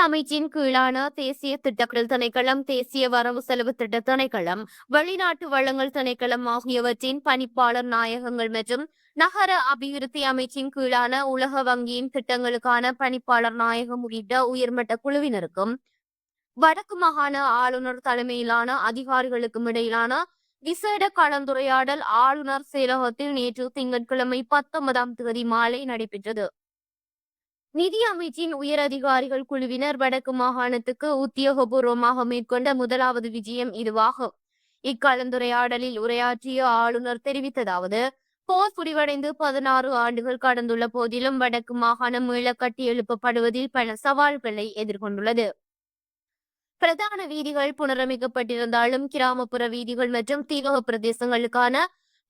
அமைச்சின் கீழான தேசிய திட்டங்கள் திணைக்களம் தேசிய வரவு செலவு திட்ட திணைக்களம் வெளிநாட்டு வளங்கள் திணைக்களம் ஆகியவற்றின் பணிப்பாளர் நாயகங்கள் மற்றும் நகர அபிவிருத்தி அமைச்சின் கீழான உலக வங்கியின் திட்டங்களுக்கான பணிப்பாளர் நாயகம் உள்ளிட்ட உயர்மட்ட குழுவினருக்கும் வடக்கு மாகாண ஆளுநர் தலைமையிலான அதிகாரிகளுக்கும் இடையிலான விசேட கலந்துரையாடல் ஆளுநர் செயலகத்தில் நேற்று திங்கட்கிழமை பத்தொன்பதாம் தேதி மாலை நடைபெற்றது. நிதி அமைச்சின் உயர் அதிகாரிகள் குழுவினர் வடக்கு மாகாணத்துக்கு உத்தியோகபூர்வமாக மேற்கொண்ட முதலாவது விஜயம் இதுவாகும் இக்கலந்துரையாடலில் உரையாற்றிய ஆளுநர் தெரிவித்ததாவது போர் முடிவடைந்து பதினாறு ஆண்டுகள் கடந்துள்ள போதிலும் வடக்கு மாகாணம் மீள கட்டி எழுப்பப்படுவதில் பல சவால்களை எதிர்கொண்டுள்ளது. பிரதான வீதிகள் புனரமைக்கப்பட்டிருந்தாலும் கிராமப்புற வீதிகள் மற்றும் தீவக பிரதேசங்களுக்கான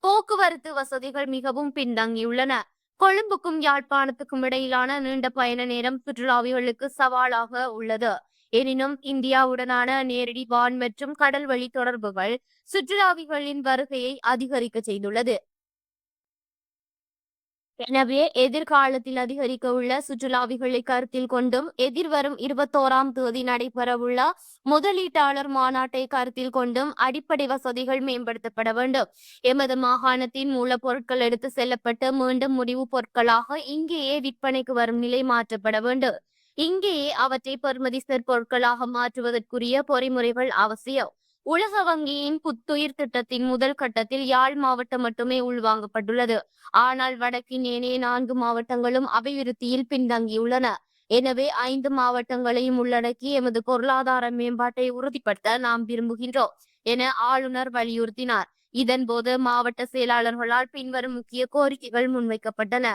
போக்குவரத்து வசதிகள் மிகவும் பின்தங்கியுள்ளன. கொழும்புக்கும் யாழ்ப்பாணத்துக்கும் இடையிலான நீண்ட பயண நேரம் சுற்றுலாவிகளுக்கு சவாலாக உள்ளது. எனினும் இந்தியாவுடனான நேரடி வான் மற்றும் கடல் வழி தொடர்புகள் சுற்றுலாவிகளின் வருகையை அதிகரிக்க செய்துள்ளது. எனவே எதிர்காலத்தில் அதிகரிக்க உள்ள சுற்றுலாவிகளை கருத்தில் கொண்டும் எதிர்வரும் இருபத்தோராம் தேதி நடைபெறவுள்ள முதலீட்டாளர் மாநாட்டை கருத்தில் கொண்டும் அடிப்படை வசதிகள் மேம்படுத்தப்பட வேண்டும். எமது மாகாணத்தின் மூலப்பொருட்கள் எடுத்து செல்லப்பட்டு மீண்டும் முடிவு பொருட்களாக இங்கேயே விற்பனைக்கு வரும் நிலை மாற்றப்பட வேண்டும். இங்கேயே அவற்றை பெறுமதிசர் பொருட்களாக மாற்றுவதற்குரிய பொறிமுறைகள் அவசியம். உலக வங்கியின் புத்துயிர் திட்டத்தின் முதல் கட்டத்தில் யாழ் மாவட்டம் மட்டுமே உள்வாங்கப்பட்டுள்ளது. ஆனால் வடக்கின் ஏனைய நான்கு மாவட்டங்களும் அபிவிருத்தியில் பின்தங்கியுள்ளன. எனவே ஐந்து மாவட்டங்களையும் உள்ளடக்கி எமது பொருளாதார மேம்பாட்டை உறுதிப்படுத்த நாம் விரும்புகின்றோம் என ஆளுநர் வலியுறுத்தினார். இதன்போது மாவட்ட செயலாளர்களால் பின்வரும் முக்கிய கோரிக்கைகள் முன்வைக்கப்பட்டன.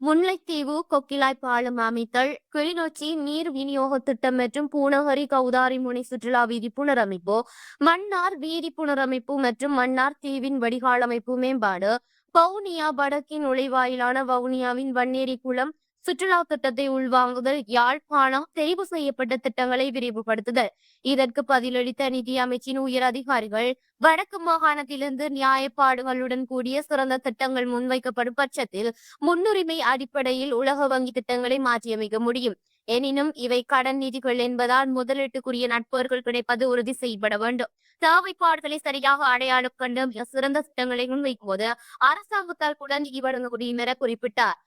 முல்லைத்தீவு கொக்கிலாய் பாலம் அமைத்தல் கிளிநொச்சி நீர் விநியோக திட்டம் மற்றும் பூனகரி கௌதாரி முனை சுற்றுலா வீதி புனரமைப்பு மன்னார் வீதி புனரமைப்பு மற்றும் மன்னார் தீவின் வடிகாலமைப்பு மேம்பாடு வவுனியா வடக்கின் நுழைவாயிலான வவுனியாவின் வன்னேரி குளம் சுற்றுலா திட்டத்தை உள்வாங்குதல் யாழ்ப்பாணம் தெரிவு செய்யப்பட்ட திட்டங்களை விரிவுபடுத்துதல். இதற்கு பதிலளித்த நிதி அமைச்சின் உயர் அதிகாரிகள் வடக்கு மாகாணத்திலிருந்து நியாயப்பாடுகளுடன் கூடிய சிறந்த திட்டங்கள் முன்வைக்கப்படும் பட்சத்தில் முன்னுரிமை அடிப்படையில் உலக வங்கி திட்டங்களை மாற்றியமைக்க முடியும். எனினும் இவை கடன் நிதிகள் என்பதால் முதலீட்டுக்குரிய நட்பர்கள் கிடைப்பது உறுதி செய்யப்பட வேண்டும். தேவைப்பாடுகளை சரியாக அடையாளம் கண்டு சிறந்த திட்டங்களை முன்வைக்கும்போது அரசாங்கத்தால் கூட நிதி வழங்கக்கூடிய என குறிப்பிட்டார்.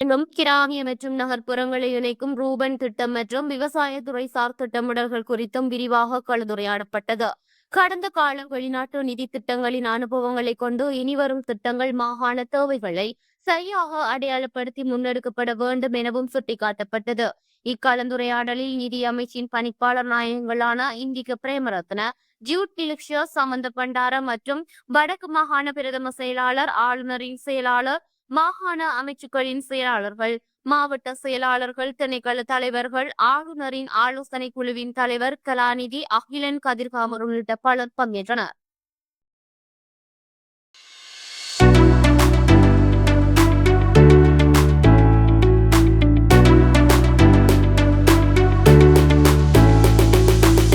மேலும் கிராமிய மற்றும் நகர்ப்புறங்களை இணைக்கும் ரூபன் திட்டம் மற்றும் விவசாயத்துறை சார் திட்டமிடல்கள் குறித்தும் விரிவாக கலந்துரையாடப்பட்டது. கடந்த கால வெளிநாட்டு நிதி திட்டங்களின் அனுபவங்களை கொண்டு இனிவரும் திட்டங்கள் மாகாண தேவைகளை சரியாக அடையாளப்படுத்தி முன்னெடுக்கப்பட வேண்டும் எனவும் சுட்டிக்காட்டப்பட்டது. இக்கலந்துரையாடலில் நிதி அமைச்சின் பணிப்பாளர் நாயகங்களான இந்திக பிரேமரத்ன ஜூட் டிலிக்ஷியா சம்பந்த பண்டார மற்றும் வடக்கு மாகாண பிரதம செயலாளர் ஆளுநரின் செயலாளர் மாகாண அமைச்சுக்களின் செயலாளர்கள் மாவட்ட செயலாளர்கள் திணைக்கள தலைவர்கள் ஆளுநரின் ஆலோசனை குழுவின் தலைவர் கலாநிதி அகிலன் கதிர்காமர் உள்ளிட்ட பலர் பங்கேற்றனர்.